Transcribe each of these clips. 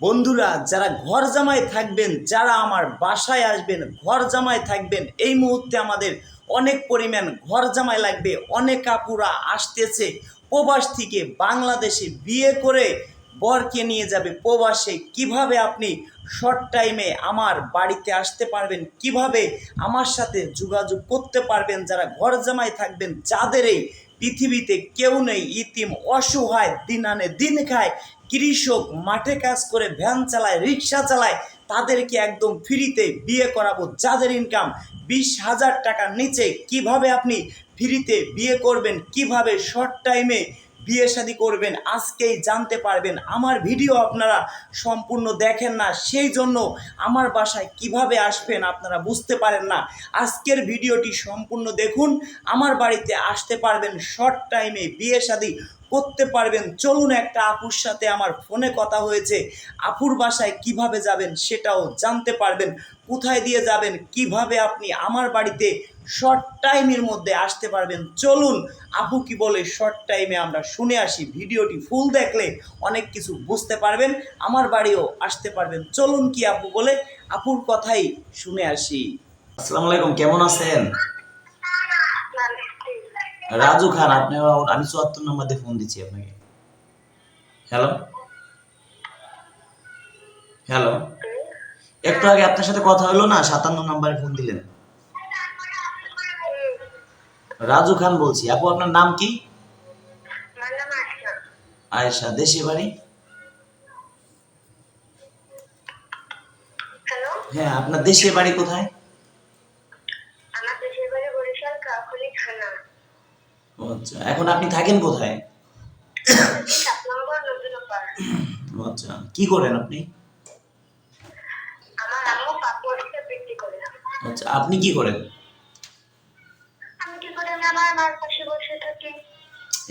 বন্ধুরা, যারা ঘর জামাই থাকবেন, যারা আমার বাসায় আসবেন, ঘর জামাই থাকবেন, এই মুহূর্তে আমাদের অনেক পরিমাণ ঘর জামাই লাগবে। অনেক আপুরা আসতেছে প্রবাস থেকে বাংলাদেশে বিয়ে করে বরকে নিয়ে যাবে প্রবাসে। কীভাবে আপনি শর্ট টাইমে আমার বাড়িতে আসতে পারবেন? কীভাবে আমার সাথে যোগাযোগ করতে পারবেন? যারা ঘর জামাই থাকবেন, যাদের এই পৃথিবীতে কেউ নেই, ইতিম অসহায় দিন আনে দিন খায় কৃষক মাঠে কাজ করে, ভ্যান চালায়, রিক্সা চালায়, তাদেরকে একদম ফ্রিতে বিয়ে করাবো। যাদের ইনকাম বিশ হাজার টাকার নিচে, কীভাবে আপনি ফ্রিতে বিয়ে করবেন, কীভাবে শর্ট টাইমে বিয়ে শাদি করবেন, আজকেই জানতে পারবেন। আমার ভিডিও আপনারা সম্পূর্ণ দেখেন না, সেই জন্য আমার বাসায় কীভাবে আসবেন আপনারা বুঝতে পারেন না। আজকের ভিডিওটি সম্পূর্ণ দেখুন, আমার বাড়িতে আসতে পারবেন শর্ট টাইমে বিয়ে শাদি। করতে পারবেন। চলুন একটা আপুর সাথে আমার ফোনে কথা হয়েছে। আপুর বাসায় কীভাবে যাবেন সেটাও জানতে পারবেন। কোথায় দিয়ে যাবেন, কীভাবে আপনি আমার বাড়িতে শর্ট টাইমের মধ্যে আসতে পারবেন, চলুন আপু কি বলে শর্ট টাইমে আমরা শুনে আসি। ভিডিওটি ফুল দেখলে অনেক কিছু বুঝতে পারবেন, আমার বাড়িও আসতে পারবেন। চলুন কি আপু বলে আপুর কথাই শুনে আসি। আসসালামু আলাইকুম, কেমন আছেন? রাজু খান আপনি আমি চুয়াত্তর নম্বর দিয়ে ফোন দিচ্ছি আপনাকে। হ্যালো হ্যালো একটু আগে আপনার সাথে কথা হলো না সাতান্ন নম্বরে ফোন দিলেন। রাজু খান বলছি আপু আপনার নাম কি? আয়েশা দেশে বাড়ি? হ্যাঁ আপনার দেশে বাড়ি কোথায় আমার দেশের বাড়ি বরিশাল কাকুলি থানা ও আচ্ছা এখন আপনি থাকেন কোথায়? আচ্ছা কি করেন আপনি? আচ্ছা আপনি কি করেন?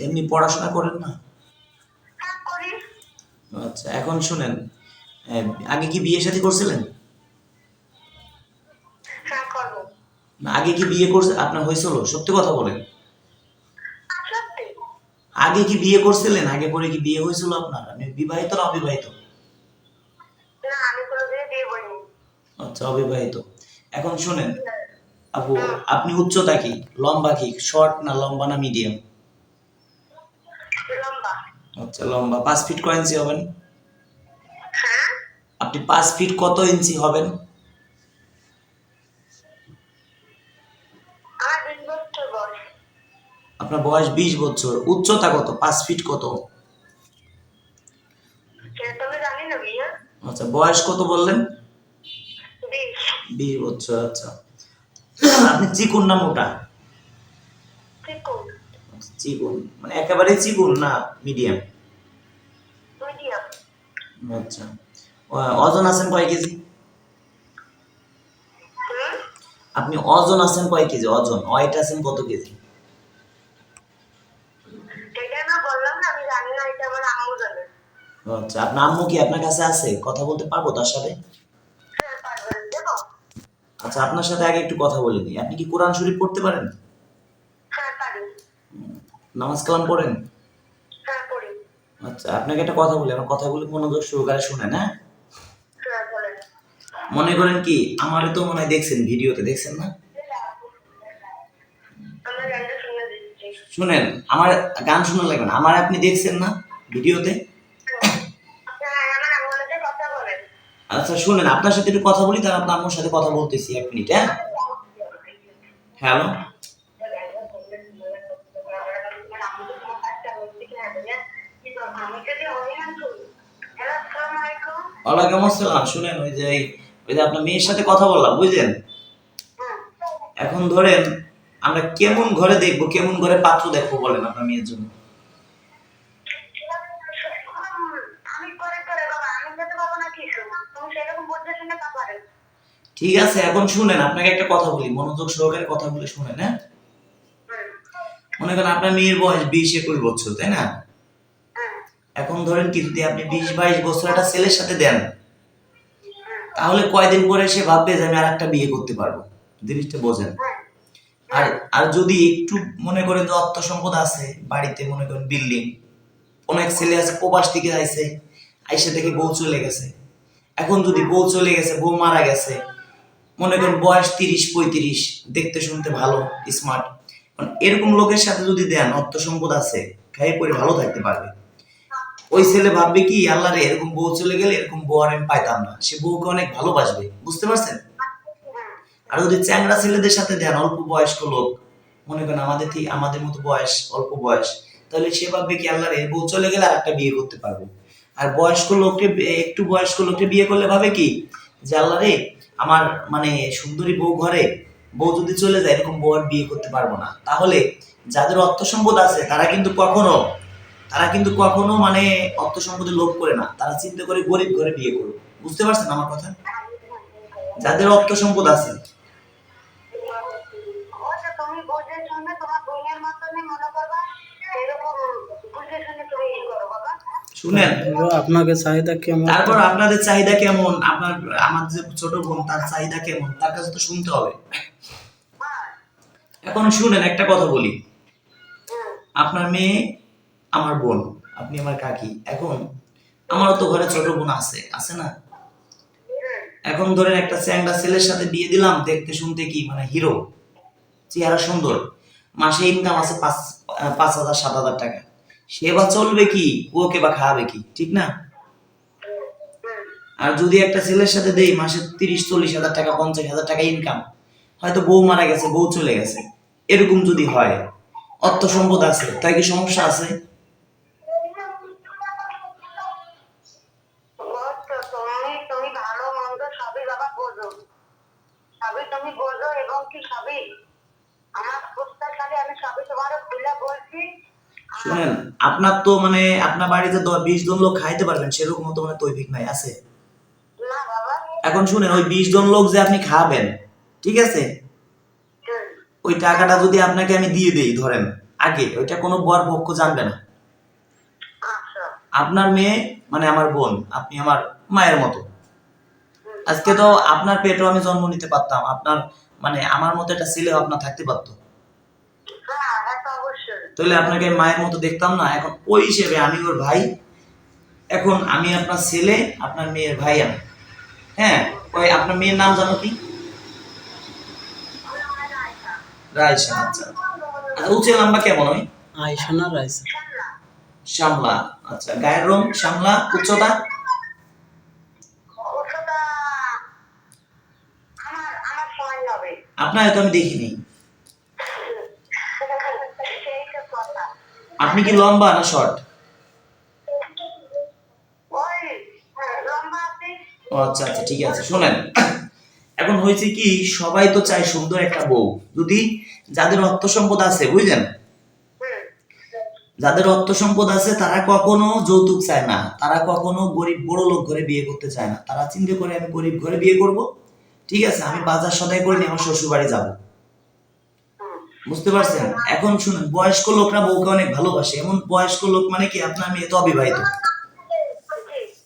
এমনি পড়াশোনা করেন না? হ্যাঁ আচ্ছা এখন শুনেন আগে কি বিয়ে শাদী করছিলেন? হ্যাঁ আগে কি বিয়ে করছে? আপনার হয়েছিল? সত্যি কথা বলেন। আগে কি বিয়ে করছিলেন? আগে পরে কি বিয়ে হয়েছিল আপনার? আপনি বিবাহিত না অবিবাহিত? না আমি বিয়ে করিনি। আচ্ছা অবিবাহিত। এখন শুনেন আপু আপনি উচ্চতা কি? লম্বা কি? শর্ট না লম্বা না মিডিয়াম? লম্বা। আচ্ছা লম্বা। পাঁচ ফিট কয় ইঞ্চি হবেন? হ্যাঁ? আপনি পাঁচ ফিট কত ইঞ্চি হবেন? আপনার বয়স বিশ বছর উচ্চতা কত? পাঁচ ফিট কত? আচ্ছা বয়স কত বললেন? বিশ। বছর আচ্ছা। আপনি চিকুন না মোটা? চিকুন। মানে একেবারে চিকুন না মিডিয়াম আচ্ছা। ওজন আছেন কয় কেজি? আপনি ওজন আছেন কয় কেজি? ওজন ওয়েট আছেন কত কেজি এটা আমি বললাম না আমি জানি না এটা আমার আম্মু জানে আচ্ছা আপনার আম্মু কি আপনার কাছে আছে? কথা বলতে পারব তার সাথে? আচ্ছা আপনার সাথে আগে একটু কথা বলে নিই। আপনি কি কোরআন শরীফ পড়তে পারেন? হ্যাঁ নামাজ কালাম পড়েন? হ্যাঁ আচ্ছা আপনাকে একটা কথা বলি। আমার কথাগুলো মনোযোগ সহকারে শুনেন হ্যাঁ? হ্যাঁ মনে করেন কি আমারও তো মনে হয় দেখছেন ভিডিওতে দেখছেন না? আমরা শুনেন আমার গান শোনা লাগবে না। আমার আপনি দেখছেন না ভিডিওতে? আচ্ছা শুনেন, আপনার সাথে একটু কথা বলি তার আপনার আম্মুর সাথে কথা বলতেছি এক মিনিট হ্যাঁ? হ্যালো? ওয়ালাইকুম আসসালাম, শুনেন, ওই যে ওই যে আপনার মেয়ের সাথে কথা বললাম, বুঝলেন? এখন ধরেন, আমরা কেমন ঘরে দেখব, কেমন ঘরে পাত্র দেখব বলেন আপনার মেয়ের জন্য আমি করে করে বাবা আমি যেতে পারব না কিছু তুমি সেরকম বলতে শুনে তা পারেন ঠিক আছে, এখন শুনেন, আপনাকে একটা কথা বলি, মনোযোগ সহকারে কথা বলে শুনেন হ্যাঁ? মনে করেন আপনার মেয়ের বয়স বিশ একুশ বছর, তাই না? এখন ধরেন কি, যদি আপনি বিশ বাইশ বছর একটা ছেলের সাথে দেন, তাহলে কয়দিন পরে সে ভাববে যে আমি আর একটা বিয়ে করতে পারব? জিনিসটা বোঝেন। আর আর যদি একটু মনে করেন যে অর্থ সম্পদ আছে, বাড়িতে মনে করেন বিল্ডিং অনেক ছেলে আছে প্রবাস থেকে আইছে, আইসে দেখে বউ চলে গেছে। এখন যদি বউ চলে গেছে, বউ মারা গেছে মনে করেন বয়স তিরিশ, পঁয়ত্রিশ, দেখতে শুনতে ভালো স্মার্ট এরকম লোকের সাথে যদি দেন অর্থ সম্পদ আছে খাই পরে ভালো থাকতে পারবে। ওই ছেলে ভাববে কি আল্লাহ রে এরকম বউ চলে গেলে এরকম বউ আর আমি পাইতাম না। সে বউকে অনেক ভালোবাসবে, বুঝতে পারছেন? আর যদি চ্যাংড়া ছেলেদের সাথে দেন, অল্প বয়স্ক লোক, মনে করেন আমাদের থেকে আমাদের মতো বয়স, অল্প বয়স, তাহলে সে ভাববে কি আল্লাহ রে বউ চলে গেলে আর একটা বিয়ে করতে পারব। আর বয়স্ক লোককে, একটু বয়স্ক লোককে বিয়ে করলে ভাবে কি, যে আল্লাহ রে আমার মানে সুন্দরী বউ ঘরে, বউ যদি চলে যায়, এরকম বউ আর বিয়ে করতে পারব না। তাহলে যাদের অর্থ সম্পদ আছে, তারা কিন্তু কখনো, তারা কিন্তু কখনো মানে অর্থ সম্পদে লোভ করে না। তারা চিন্তা করে গরিব ঘরে বিয়ে করবে বুঝতে পারছেন আমার কথা? যাদের অর্থ সম্পদ আছে মনে করবা, এরকম বুঝে শুনে তুমি ই করো বাবা শুনেন আপনাকে চাহিদা কেমন? তারপর আপনাদের চাহিদা কেমন? আপনার আমার যে ছোট বোন তার চাহিদা কেমন? তার কাছে তো শুনতে হবে। এখন শুনেন একটা কথা বলি। আপনার মেয়ে আমার বোন আপনি আমার কাকি। এখন আমারও তো ঘরে ছোট বোন আছে আছে না? এখন ধরেন একটা চ্যাংড়া ছেলের সাথে বিয়ে দিলাম দেখতে শুনতে কি মানে হিরো চেহারা সুন্দর। মাসে ইনকাম আছে পাঁচ পাঁচ হাজার সাত হাজার টাকা। সে বা চলবে কি? ওকে বা খাওয়াবে কি? ঠিক না? আর যদি একটা ছেলের সাথে দেই মাসে তিরিশ চল্লিশ হাজার টাকা পঞ্চাশ হাজার টাকা ইনকাম হয়তো বউ মারা গেছে বউ চলে গেছে। এরকম যদি হয় অর্থ সম্পদ আছে তাই কি সমস্যা আছে? শুনেন আপনার তো মানে আপনার বাড়িতে বিশ জন লোক খাইতে পারবেন সেরকম তো মানে তৈরিক নাই আছে? এখন শুনেন ওই বিশ জন লোক যে আপনি খাবেন ঠিক আছে? ওই টাকাটা যদি আপনাকে আমি দিয়ে দেই ধরেন আগে ওইটা কোনো বর পক্ষ জানবে না। আচ্ছা। আপনার মেয়ে মানে আমার বোন আপনি আমার মায়ের মতো। আজকে তো আপনার পেটও আমি জন্ম নিতে পারতাম আপনার মানে আমার মতো একটা ছেলেও আপনার থাকতে পারতো হ্যাঁ হ্যাঁ তো অবশ্যই তাহলে আপনাকে মায়ের মতো দেখতাম না এখন ওই হিসেবে আমি ওর ভাই। এখন আমি আপনার ছেলে আপনার মেয়ের ভাই আমি। হ্যাঁ ওই আপনার মেয়ের নাম জানো কি? রায়সা আচ্ছা। আচ্ছা উঁচু লম্বা কেমন ওই? আয়সা না রাইসা শ্যামলা আচ্ছা। গায়ের রং শ্যামলা উচ্চতা? ওষুধটা আমার আমার সময় হবে। আপনার হয়তো আমি দেখিনি সেই তো কথা আপনি কি লম্বা না শর্ট? আচ্ছা আচ্ছা ঠিক আছে, শোনেন। এখন হয়েছে কি, সবাই তো চায় সুন্দর একটা বউ। যদি যাদের অর্থ সম্পদ আছে, বুঝলেন? যাদের অর্থ সম্পদ আছে, তারা কখনো যৌতুক চায় না। তারা কখনো গরিব বড় লোক ঘরে বিয়ে করতে চায় না। তারা চিন্তা করে, আমি গরিব ঘরে বিয়ে করব। ঠিক আছে, আমি বাজার সদাই করে নিয়ে আমার শ্বশুর বাড়ি যাব। বুঝতে পারছেন? এখন শুনুন বয়স্ক লোকরা বউকে অনেক ভালোবাসে। এমন বয়স্ক লোক মানে কি? আপনার মেয়ে তো অবিবাহিত।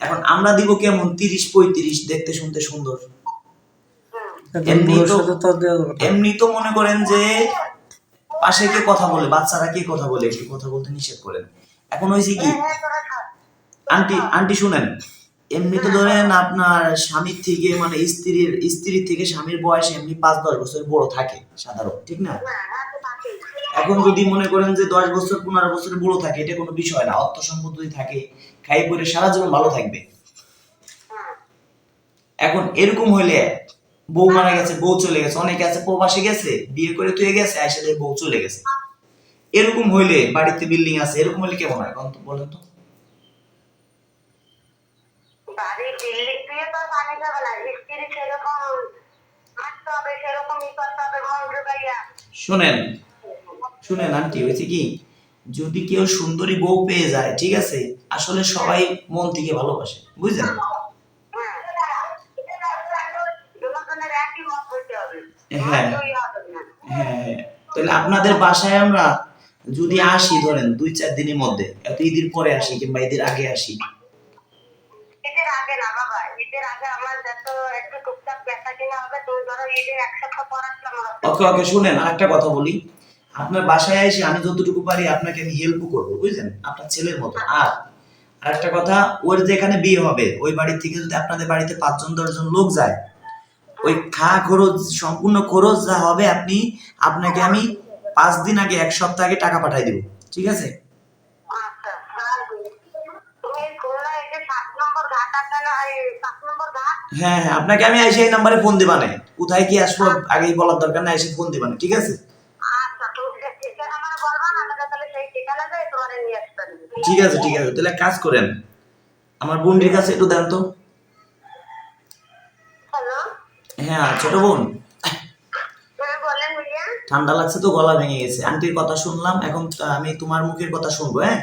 এখন আমরা দিব কেমন? তিরিশ পঁয়ত্রিশ দেখতে শুনতে সুন্দর। এমনি তো- মনে করেন যে পাশে কে কথা বলে? বাচ্চারা কে কথা বলে? একটু কথা বলতে নিষেধ করেন। এখন হয়েছে কি? আন্টি আন্টি শুনেন। এমনি তো ধরেন আপনার স্বামীর থেকে মানে স্ত্রীর স্ত্রীর থেকে স্বামীর বয়স এমনি পাঁচ দশ বছর বড় থাকে সাধারণ ঠিক না? হ্যাঁ এখন যদি মনে করেন যে দশ বছর পনেরো বছর বড় থাকে এটা কোনো বিষয় না অর্থ সম্পদ যদি থাকে খাই পরে সারা জীবন ভালো থাকবে। এখন এরকম হইলে বউ মারা গেছে বউ চলে গেছে অনেকে আছে প্রবাসে গেছে বিয়ে করে তুই গেছে আইসা বউ চলে গেছে। এরকম হইলে বাড়িতে বিল্ডিং আছে এরকম হইলে কেমন হয় বলেন তো? বিল্ডিং দিয়ে তো পানি যাবে না। স্ত্রী সেরকম হবে সেরকম ই করতে হবে মন জোগাইয়া শুনেন শুনেন আন্টি হয়েছে কি? যদি কেউ সুন্দরী বউ পেয়ে যায় ঠিক আছে? আসলে সবাই মন থেকে ভালোবাসে বুঝলেন? হ্যাঁ। হবে না। হ্যাঁ। তাহলে আপনাদের বাসায় আমরা যদি আসি ধরেন দুই চার দিনের মধ্যে এত ঈদের পরে আসি কিংবা ঈদের আগে আসি ওকে ওকে শুনেন আরেকটা কথা বলি। আপনার বাসায় এসে আমি যতটুকু পারি আপনাকে আমি হেল্প করব বুঝলেন? আপনার ছেলের মতো। আর আর একটা কথা ওর যেখানে বিয়ে হবে ওই বাড়ি থেকে যদি আপনাদের বাড়িতে পাঁচজন দশজন লোক যায় ওই খা খরচ সম্পূর্ণ খরচ যা হবে আপনি আপনাকে আমি পাঁচ দিন আগে এক সপ্তাহ আগে টাকা পাঠাই দেবো। ঠিক আছে? হ্যাঁ হ্যাঁ আপনাকে আমি এসে এই নাম্বারে ফোন দিবানে কোথায় কি আসব আগেই বলার দরকার না এসে ফোন দিবানে ঠিক আছে? আচ্ছা তুমি যে ঠিকানা আমার বলবা না আমাকে তাহলে সেই ঠিকানা যায় তোমার নিয়ে আসতে হবে। ঠিক আছে ঠিক আছে তাহলে কাজ করেন। আমার বোনটির কাছে একটু দেন তো। হ্যাঁ ছোট বোন। হ্যাঁ ঠান্ডা লাগছে তো গলা ভেঙে গেছে। আন্টির কথা শুনলাম এখন আমি তোমার মুখের কথা শুনব হ্যাঁ?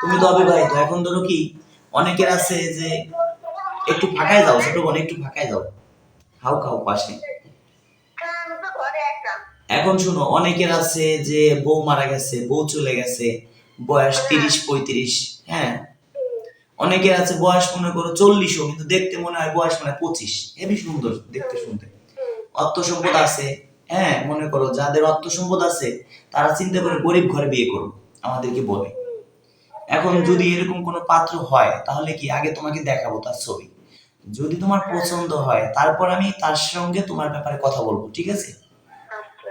তুমি তো অবিবাহিত এখন ধরো কি অনেকের আছে যে একটু ফাঁকায় যাও ছোট বোন একটু ফাঁকায় যাও। হাউ খাও পাশে। হ্যাঁ এখন শুনো অনেকের আছে যে বউ মারা গেছে বউ চলে গেছে বয়স তিরিশ পঁয়ত্রিশ হ্যাঁ? অনেকের আছে বয়স মনে করো চল্লিশও কিন্তু দেখতে মনে হয় বয়স মানে পঁচিশ। হেবি সুন্দর দেখতে শুনতে। অর্থ সম্পদ আছে হ্যাঁ? মনে করো যাদের অর্থ সম্পদ আছে তারা চিন্তা করে গরিব ঘরে বিয়ে করো আমাদেরকে বলে। এখন যদি এরকম কোনো পাত্র হয় তাহলে কি আগে তোমাকে দেখাবো তার ছবি? যদি তোমার পছন্দ হয় তারপর আমি তার সঙ্গে তোমার ব্যাপারে কথা বলব ঠিক আছে? আচ্ছা।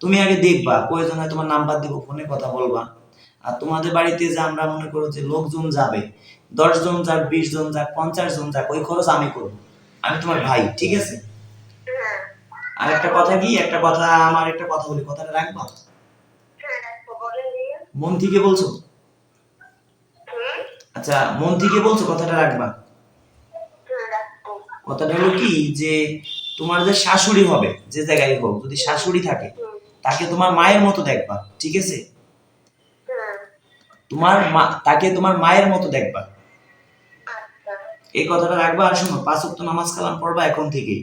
তুমি আগে দেখবা প্রয়োজন হয় তোমার নাম্বার দিব ফোনে কথা বলবা। আর তোমাদের বাড়িতে যে আমরা মনে করো যে লোকজন যাবে দশ জন যাক বিশ জন যাক পঞ্চাশ জন যাক ওই খরচ আমি করব আমি তোমার ভাই ঠিক আছে? হ্যাঁ। আর একটা কথা কি একটা কথা আমার একটা কথা বলি কথাটা রাখবা? হ্যাঁ মন থেকে বলছো? আচ্ছা মন থেকে বলছো কথাটা রাখব। কথাটা হলো কি যে তোমার যে শাশুড়ি হবে, যে জায়গায় হোক, যদি শাশুড়ি থাকে, তাকে তোমার মায়ের মতো দেখবা, ঠিক আছে? তোমার মা, তাকে তোমার মায়ের মতো দেখবা। এই কথাটা রাখবা আর শোনো, পাঁচ ওয়াক্ত নামাজ কালাম পড়বা এখন থেকেই।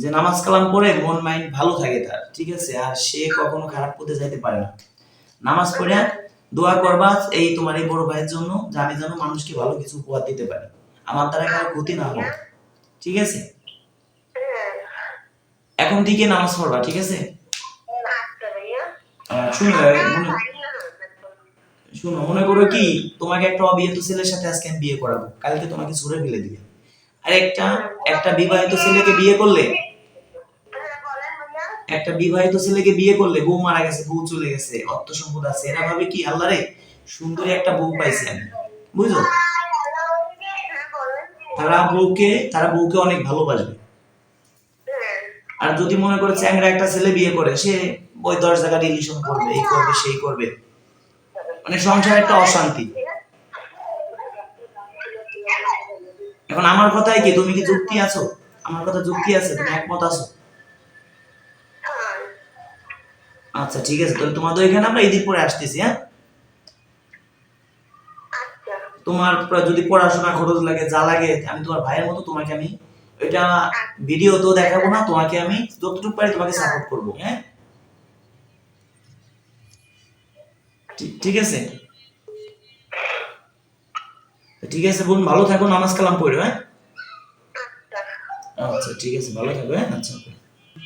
যে নামাজ কালাম পড়ে মন, মাইন্ড ভালো থাকে তার, ঠিক আছে? আর সে কখনো খারাপ পথে যাইতে পারে না। নামাজ পড়ে দোয়া করবা এই তোমার এই বড় ভাইয়ের জন্য, যে আমি যেন মানুষকে ভালো কিছু উপহার দিতে পারি। আমার দ্বারা কারও ক্ষতি না হোক। ঠিক আছে? হ্যাঁ। এখন থেকে নামাজ পড়বা ঠিক আছে? আচ্ছা শুনো শুনো মনে করো কি তোমাকে একটা অবিবাহিত ছেলের সাথে আজকে আমি বিয়ে করাবো। কালকে তোমাকে ছুড়ে ফেলে দিবে। আর একটা একটা বিবাহিত ছেলেকে বিয়ে করলে হ্যাঁ একটা বিবাহিত ছেলেকে বিয়ে করলে বউ মারা গেছে বউ চলে গেছে অর্থ সম্পদ আছে। এরা ভাবে কি আল্লাহ রে সুন্দরী একটা বউ পাইছি আমি। বুঝলো হ্যাঁ তারা বউকে তারা বউকে অনেক ভালোবাসবে। আর যদি মনে করে চ্যাংরা একটা ছেলে বিয়ে করে, সে ওই দশ জায়গা রিলেশন করবে, এই করবে, সেই করবে। মানে সংসার একটা অশান্তি। এখন আমার কথায় কি তুমি কি যুক্তি আছো? আমার কথা যুক্তি আছে, তুমি একমত আছো? আচ্ছা ঠিক আছে, তাহলে তোমাদের এখানে আমরা ঈদের পরে আসতেছি হ্যাঁ? তোমার যদি পড়াশোনা খরচ লাগে, যা লাগে, আমি তোমার ভাইয়ের মতো তোমাকে আমি এটা ভিডিও তো দেখাবো না, তোমাকে আমি যতটুকু পারি তোমাকে সাপোর্ট করব হ্যাঁ? ঠিক- আছে? ঠিক আছে বোন, ভালো থাকো, নামাজ কালাম পড়ো হ্যাঁ? আচ্ছা ঠিক আছে, ভালো থাকো হ্যাঁ? আচ্ছা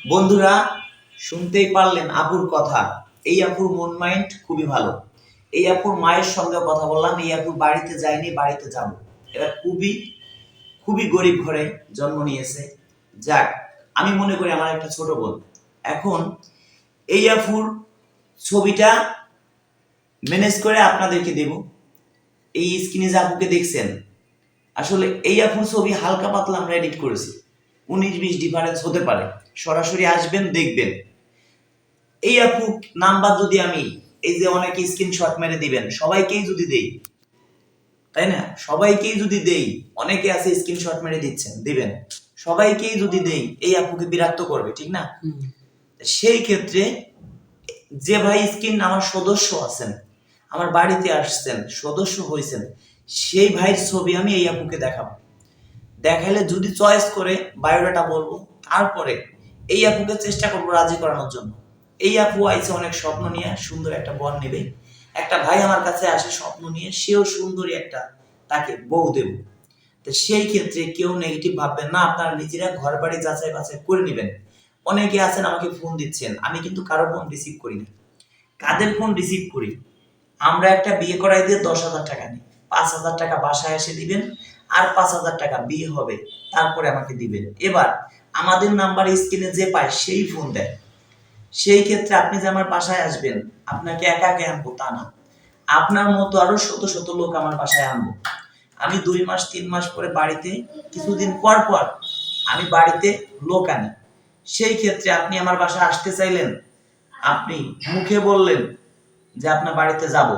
বন্ধুরা, শুনতেই পারলেন আপুর কথা। এই আপুর মন মাইন্ড খুবই ভালো। এই আপুর মায়ের সঙ্গে কথা বললাম এই আপুর বাড়িতে যায়নি বাড়িতে যাব। এরা খুবই খুবই গরিব ঘরে জন্ম নিয়েছে। যাক, আমি মনে করি আমার একটা ছোট বোন। এখন এই আপুর ছবিটা ম্যানেজ করে আপনাদেরকে দেব। এই স্ক্রিনে যে আপুকে দেখছেন, আসলে এই আপুর ছবি হালকা পাতলা আমরা এডিট করেছি। উনিশ বিশ ডিফারেন্স হতে পারে। সরাসরি আসবেন, দেখবেন। এই আপু নাম্বার যদি আমি এই যে অনেকে স্ক্রিনশট মেরে দিবেন সবাইকেই যদি দেই তাই না? সবাইকেই যদি দেই অনেকে আছে স্ক্রিনশট মেরে দিচ্ছেন দিবেন। সবাইকেই যদি দেই এই আপুকে বিরক্ত করবে ঠিক না? সেই ক্ষেত্রে যে ভাই স্কিন আমার সদস্য আছেন আমার বাড়িতে আসছেন সদস্য হয়েছেন সেই ভাইয়ের ছবি আমি এই আপুকে দেখাবো। দেখাইলে যদি চয়েস করে বায়োডাটা বলব তারপরে এই আপুকে চেষ্টা করব রাজি করানোর জন্য। এই আপু আইসে অনেক স্বপ্ন নিয়ে সুন্দর একটা বর নেবে। একটা ভাই আমার কাছে আসে স্বপ্ন নিয়ে, সেও সুন্দরী একটা, তাকে বউ দেব। তো সেই ক্ষেত্রে কেউ নেগেটিভ ভাববেন না, আপনারা নিজেরা ঘর বাড়ি যাচাই বাছাই করে নেবেন। অনেকে আছেন আমাকে ফোন দিচ্ছেন, আমি কিন্তু কারও ফোন রিসিভ করি না। কাদের ফোন রিসিভ করি? আমরা একটা বিয়ে করাই দিয়ে দশ হাজার টাকা নিই। পাঁচ হাজার টাকা বাসায় এসে দিবেন, আর পাঁচ হাজার টাকা বিয়ে হবে, তারপরে আমাকে দিবেন। এবার আমাদের নাম্বার স্ক্রিনে যে পায়, সেই ফোন দেয়। সেই ক্ষেত্রে আপনি যে আমার বাসায় আসবেন, আপনাকে একা একা আনব তা না। আপনার মতো আরও শত শত লোক আমার বাসায় আনব। আমি দুই মাস, তিন মাস পরে বাড়িতে, কিছুদিন পর পর আমি বাড়িতে লোক আনি। সেই ক্ষেত্রে আপনি আমার বাসায় আসতে চাইলেন, আপনি মুখে বললেন যে আপনার বাড়িতে যাব।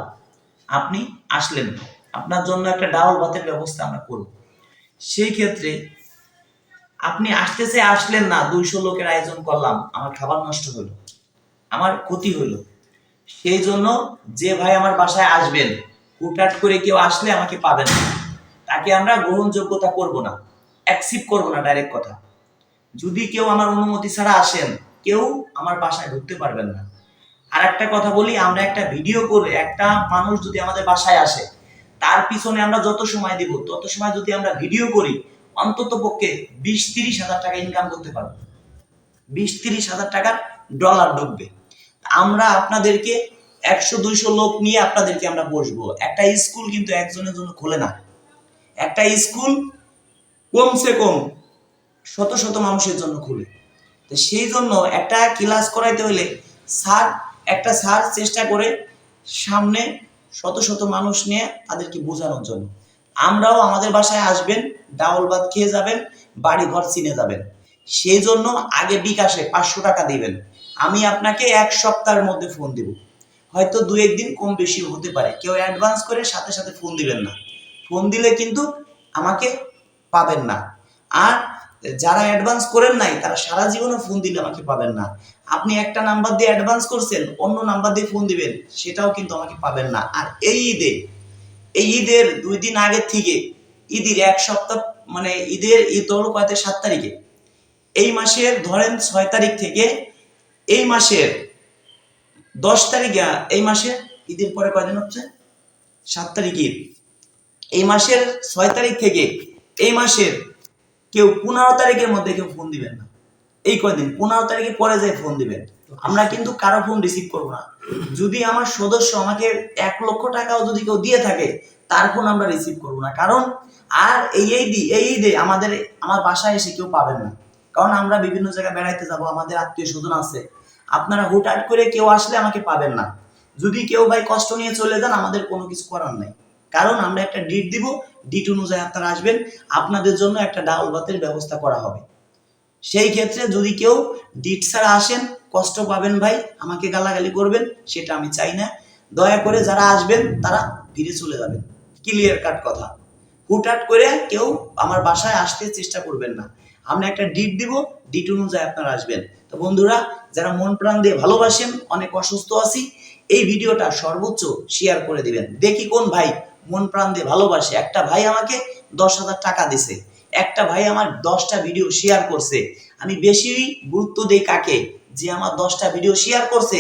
আপনি আসলেন আপনার জন্য একটা ডাউল ভাতের ব্যবস্থা আমরা করব। সেই ক্ষেত্রে আপনি আসতে চেয়ে আসলেন না, দুইশো লোকের আয়োজন করলাম, আমার খাবার নষ্ট হলো। আমার ক্ষতি হলো। সেই জন্য যে ভাই আমার বাসায় আসবেন, হুটহাট করে কেউ আসলে আমাকে পাবেন না। তাকে আমরা গ্রহণযোগ্যতা করব না অ্যাকসেপ্ট করব না ডাইরেক্ট কথা। যদি কেউ আমার অনুমতি ছাড়া আসেন, কেউ আমার বাসায় ঢুকতে পারবেন না। আর একটা কথা বলি, আমরা একটা ভিডিও করে একটা মানুষ যদি আমাদের বাসায় আসে, তার পিছনে আমরা যত সময় দিব, তত সময় যদি আমরা ভিডিও করি, অন্তত পক্ষে বিশ তিরিশ হাজার টাকা ইনকাম করতে পারব। বিশ তিরিশ হাজার টাকার ডলার ঢুকবে। আমরা আপনাদেরকে একশো, দুইশো লোক নিয়ে আপনাদেরকে আমরা বসবো। একটা স্কুল কিন্তু একজনের জন্য খোলে না। একটা স্কুল কমসে কম শত শত মানুষের জন্য খুলে। তো সেই জন্য একটা ক্লাস করাইতে হলে স্যার, একটা স্যার চেষ্টা করে সামনে শত শত মানুষ নিয়ে তাদেরকে বোঝানোর জন্য। আমরাও আমাদের বাসায় আসবেন, ডাউল ভাত খেয়ে যাবেন বাড়ি ঘর চিনে যাবেন। সেই জন্য আগে বিকাশে পাঁচশো টাকা দিবেন। আমি আপনাকে এক সপ্তাহের মধ্যে ফোন দিব। হয়তো দু একদিন কম বেশি হতে পারে। কেউ অ্যাডভান্স করে সাথে সাথে ফোন দিবেন না। ফোন দিলে কিন্তু আমাকে পাবেন না। আর যারা অ্যাডভান্স করেন নাই, তারা সারা জীবনে ফোন দিলে আমাকে পাবেন না। আপনি একটা নাম্বার দিয়ে অ্যাডভান্স করছেন, অন্য নাম্বার দিয়ে ফোন দিবেন, সেটাও কিন্তু আমাকে পাবেন না। আর এই ঈদে, এই ঈদের দুই দিন আগের থেকে, ঈদের এক সপ্তাহ মানে ঈদের ঈদ কয়তে, সাত তারিখে। এই মাসের ধরেন ছয় তারিখ থেকে এই মাসের দশ তারিখ, এই মাসের ঈদের পরে কয়দিন হচ্ছে? সাত তারিখ ঈদ। এই মাসের ছয় তারিখ থেকে এই মাসের কেউ পনেরো তারিখের মধ্যে কেউ ফোন দিবেন না। এই কয়দিন? পনেরো তারিখে পরে যায় ফোন দিবেন। আমরা কিন্তু কারও ফোন রিসিভ করব না। যদি আমার সদস্য আমাকে এক লক্ষ টাকাও যদি কেউ দিয়ে থাকে, তার ফোন আমরা রিসিভ করব না। কারণ আর এই দি এই ঈদে আমাদের আমার বাসায় এসে কেউ পাবেন না। কারণ আমরা বিভিন্ন জায়গায় বেড়াইতে যাব, আমাদের আত্মীয় স্বজন আছে। আপনারা হুটহাট করে কেউ আসলে আমাকে পাবেন না। যদি কেউ ভাই কষ্ট নিয়ে চলে যান, আমাদের কোনো কিছু করার নাই। কারণ আমরা একটা ডিট দিব ডিট অনুযায়ী আপনারা আসবেন, আপনাদের জন্য একটা ডাউল ভাতের ব্যবস্থা করা হবে। সেই ক্ষেত্রে যদি কেউ ডিট ছাড়া আসেন, কষ্ট পাবেন ভাই, আমাকে গালাগালি করবেন, সেটা আমি চাই না। দয়া করে যারা আসবেন, তারা ফিরে চলে যাবেন। ক্লিয়ার কাট কথা। হুটহাট করে কেউ আমার বাসায় আসতে চেষ্টা করবেন না। আমরা একটা ডিট দিব ডিট অনুযায়ী আপনারা আসবেন। তো বন্ধুরা, যারা মন প্রাণ দিয়ে ভালোবাসেন, অনেক অসুস্থ আছি, এই ভিডিওটা সর্বোচ্চ শেয়ার করে দিবেন। দেখি কোন ভাই মন প্রাণ দিয়ে ভালোবাসে। একটা ভাই আমাকে দশ হাজার টাকা দিছে। একটা ভাই আমার দশটা ভিডিও শেয়ার করছে। আমি বেশি গুরুত্ব দেই কাকে? যে আমার দশটা ভিডিও শেয়ার করছে,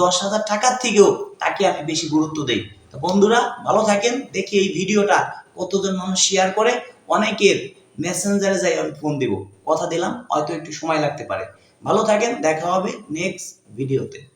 দশ হাজার টাকার থেকেও তাকে আমি বেশি গুরুত্ব দেই। তো বন্ধুরা, ভালো থাকেন। দেখি এই ভিডিওটা কতজন মানুষ শেয়ার করে। অনেকের মেসেঞ্জারে যাই আমি ফোন দিব। কথা দিলাম, হয়তো একটু সময় লাগতে পারে। ভালো থাকেন, দেখা হবে নেক্সট ভিডিওতে